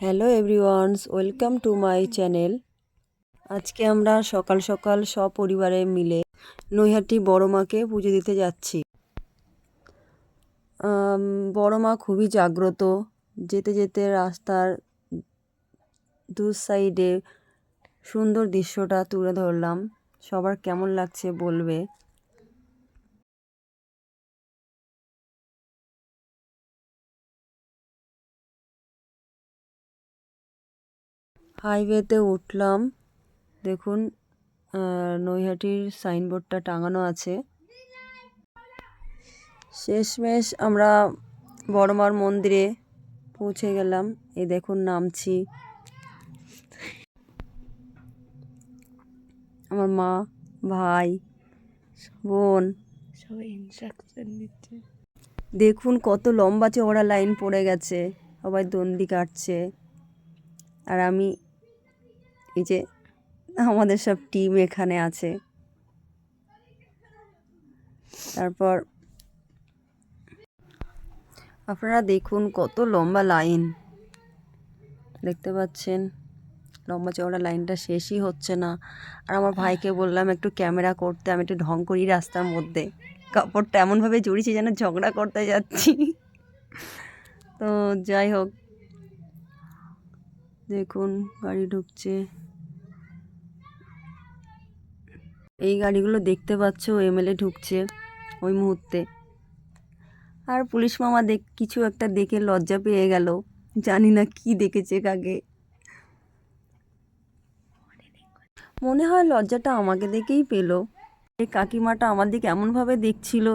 Hello everyones, welcome to my channel. আজকে আমরা সকাল সকাল সপরিবারে মিলে নৈহাটি বড় মাকে পুজো দিতে যাচ্ছি। বড় মা খুবই জাগ্রত। যেতে যেতে রাস্তার দু সাইডে সুন্দর দৃশ্যটা তুলে ধরলাম। সবার কেমন লাগছে বলবে। হাইওয়েতে উঠলাম। দেখুন নৈহাটির সাইনবোর্ডটা টাঙানো আছে। শেষমেশ আমরা বড়মার মন্দিরে পৌঁছে গেলাম। এই দেখুন নামছি। আমার মা ভাই বোন সবাই ইনস্ট্রাকশন দিচ্ছে দেখুন কত লম্বা চওড়া লাইন পড়ে গেছে। সবাই দন্ডি কাটছে। আর আমি এই যে আমাদের সব টিম এখানে আছে। তারপর আপনারা দেখুন কত লম্বা লাইন দেখতে পাচ্ছেন? লম্বা চওড়া লাইনটা শেষই হচ্ছে না। আর আমার ভাইকে বললাম একটু ক্যামেরা করতে, আমি একটু ঢং করি রাস্তার মধ্যে। কাপড়টা এমনভাবে জড়িয়েছি যেন ঝগড়া করতে যাচ্ছি। তো যাই হোক, দেখুন গাড়ি ঢুকছে। এই গাড়িগুলো দেখতে পাচ্ছ এমএলএ ঢুকছে ওই মুহূর্তে। আর পুলিশ মামা দেখ, কিছু একটা দেখে লজ্জা পেয়ে গেল। জানি না কি দেখেছে কাকে। মনে হয় লজ্জাটা আমাকে দেখেই পেল। এই কাকিমাটা আমার দিকে এমনভাবে দেখছিল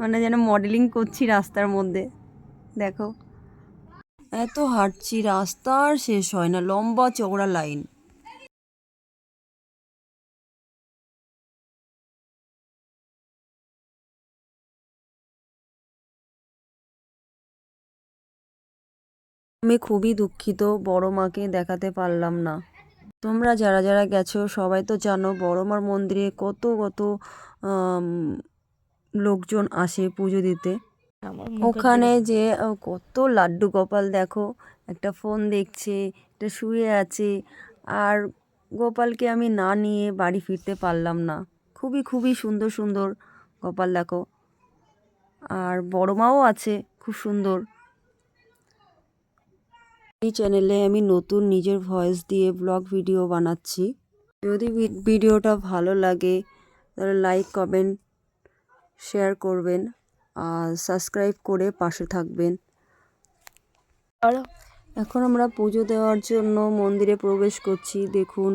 মানে যেন মডেলিং করছি রাস্তার মধ্যে। দেখো। এত হাঁটছি, রাস্তা আর শেষ হয় না, লম্বা চওড়া লাইন আমি খুবই দুঃখিত, বড় মাকে দেখাতে পারলাম না। তোমরা যারা যারা গেছো, সবাই তো জানো বড় মার মন্দিরে কত কত লোকজন আসে পুজো দিতে। ওখানে যে কত লাড্ডু গোপাল দেখো, একটা ফোন দেখছে, একটা শুয়ে আছে, আর গোপালকে আমি না নিয়ে বাড়ি ফিরতে পারলাম না। খুবই খুবই সুন্দর সুন্দর গোপাল দেখো। আর বড় মাও আছে, খুব সুন্দর। এই চ্যানেলে আমি নতুন নিজের ভয়েস দিয়ে ব্লগ ভিডিও বানাচ্ছি। যদি ভিডিওটা ভালো লাগে, তাহলে লাইক কমেন্ট শেয়ার করবেন আর সাবস্ক্রাইব করে পাশে থাকবেন। আর এখন আমরা পুজো দেওয়ার জন্য মন্দিরে প্রবেশ করছি। দেখুন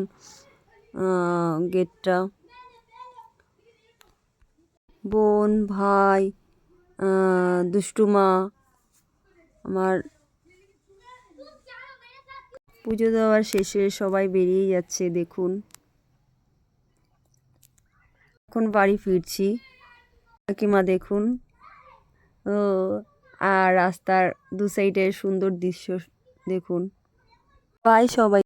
গেটটা বোন, ভাই দুষ্টুমা আমার পুজো দেওয়ার শেষে সবাই বেরিয়ে যাচ্ছে, দেখুন। এখন বাড়ি ফিরছি। কাকিমা, দেখুন। ও, আর রাস্তার দু সাইডের সুন্দর দৃশ্য, দেখুন। বাই সবাই।